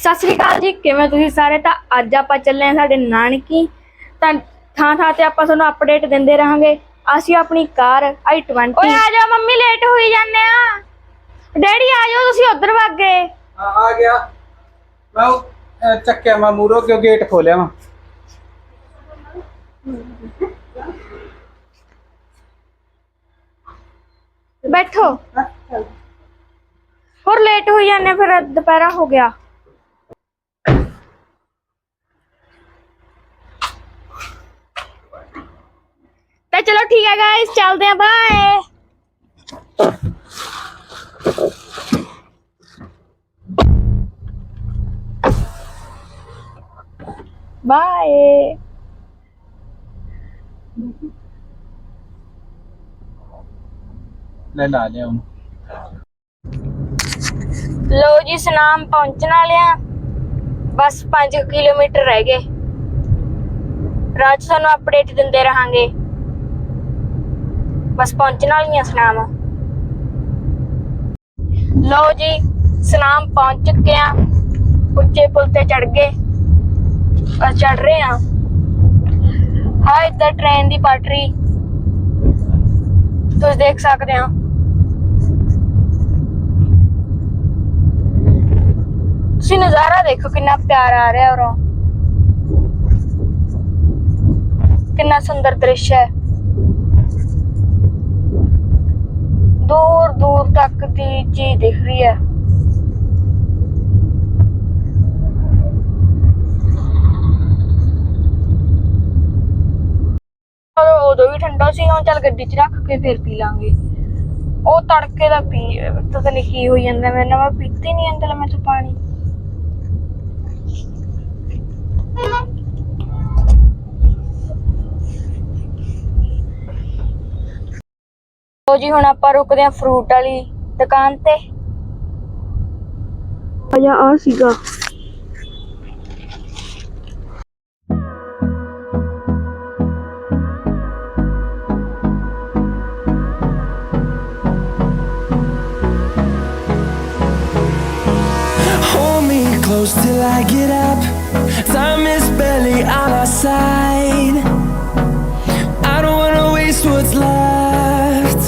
ਸਤਿ ਸ੍ਰੀ ਅਕਾਲ ਜੀ ਕਿਵੇਂ ਤੁਸੀਂ ਸਾਰੇ? ਤਾਂ ਅੱਜ ਆਪਾਂ ਚੱਲੇ ਹਾਂ ਸਾਡੇ ਨਾਨਕੀ। ਤਾਂ ਥਾਂ ਥਾਂ ਤੇ ਆਪਾਂ ਤੁਹਾਨੂੰ ਅਪਡੇਟ ਦਿੰਦੇ ਰਹਾਂਗੇ। ਅਸੀਂ ਆਪਣੀ ਕਾਰ i20 ਓਏ ਆ ਜਾ ਮੰਮੀ ਲੇਟ ਹੋਈ ਜਾਂਦੇ ਆ। ਡੈਡੀ ਆ ਜਾਓ ਤੁਸੀਂ ਉਧਰ ਵਗ ਗਏ। ਆ ਆ ਗਿਆ। ਮੈਂ ਉਹ, ਅਹ, ਚੱਕਿਆ ਮੈਂ ਮੂਰੋ ਕਿਉਂ ਗੇਟ ਖੋਲਿਆ ਵਾ ਬੈਠੋ। ਹੋਰ ਲੇਟ ਹੋਈ ਜਾਂਦੇ ਫਿਰ ਦੁਪਹਿਰਾ ਹੋ ਗਿਆ। ਠੀਕ ਹੈ ਗਾਇਸ ਚੱਲਦੇ ਆਂ ਬਾਏ ਬਾਏ ਲੈ ਲਾ ਲਿਆ ਉਹਨੂੰ। ਲੋ ਜੀ ਸਨਾਮ ਪਹੁੰਚਣ ਵਾਲੇ ਆ ਬਸ 5 ਕਿਲੋਮੀਟਰ ਰਹਿ ਗਏ। 'ਚ ਤੁਹਾਨੂੰ ਅਪਡੇਟ ਦਿੰਦੇ ਰਹਾਂਗੇ। ਬਸ ਪਹੁੰਚਣ ਵਾਲੀਆਂ ਸਨਾਮ ਲੋ ਜੀ ਸਨਾਮ ਪਹੁੰਚ ਚੁੱਕੇ ਆ ਉੱਚੇ ਪੁਲ ਤੇ ਚੜ ਗਏ ਬਸ ਚੜ ਰਹੇ ਆ ਹਾਂ ਇੱਧਰ ਟ੍ਰੇਨ ਦੀ ਪਟਰੀ ਤੁਸੀਂ ਦੇਖ ਸਕਦੇ ਹੋ ਤੁਸੀਂ ਨਜ਼ਾਰਾ ਦੇਖੋ ਕਿੰਨਾ ਪਿਆਰ ਆ ਰਿਹਾ ਉਰੋਂ ਕਿੰਨਾ ਸੁੰਦਰ ਦ੍ਰਿਸ਼ ਹੈ ਦੂਰ ਦੂਰ ਤੱਕ ਦੀ ਚੀਜ਼ ਦਿਖ ਰਹੀ ਹੈ। ਉਦੋਂ- ਵੀ ਠੰਡਾ ਸੀ, ਹੁਣ ਚੱਲ ਗੱਡੀ 'ਚ ਰੱਖ ਕੇ ਫਿਰ ਪੀ ਲਾਂਗੇ। ਉਹ ਤੜਕੇ ਦਾ ਪੀ, ਪਤਾ ਨਹੀਂ ਕੀ ਹੋਈ ਜਾਂਦਾ ਮੇਰੇ ਨਾਲ ਮੈਂ ਪੀਤੀ ਨਹੀਂ ਅੰਦਰ ਮੈਂ ਤਾਂ ਪਾਣੀ। ਲੋ ਜੀ ਹੁਣ ਆਪਾਂ ਰੁਕਦੇ ਆ ਫਰੂਟ ਵਾਲੀ ਦੁਕਾਨ ਤੇ ਆਇਆ ਆ ਸੀਗਾ Hold me close till I get up. Time is barely on our side.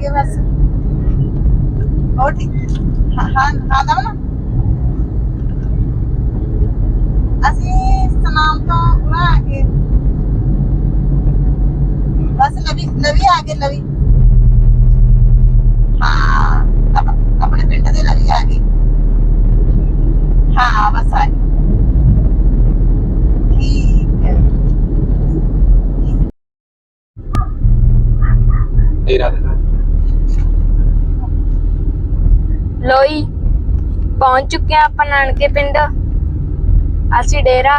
ਗਏ ਬਸ। ਹੋਰ ਠੀਕ? ਹਾਂ ਹਾਂ ਨਾ ਅਸੀਂ ਸਨਾਮ ਤੋਂ ਉਰਾ ਆ ਗਏ ਬਸ ਲਵੀ ਲਵੀ ਆ ਗਏ ਲਵੀ ਹਾਂ ਆਪਣੇ ਪਿੰਡ ਦੇ ਨਵੀਂ ਆ ਗਏ ਹਾਂ, ਬਸ ਆ ਗਏ ਠੀਕ ਹੈ ਤੇਰਾ ਦੇ ਲੋਈ। ਪਹੁੰਚ ਚੁੱਕੇ ਆ ਆਪਾਂ ਨਾਨਕੇ ਪਿੰਡ। ਅਸੀਂ ਡੇਰਾ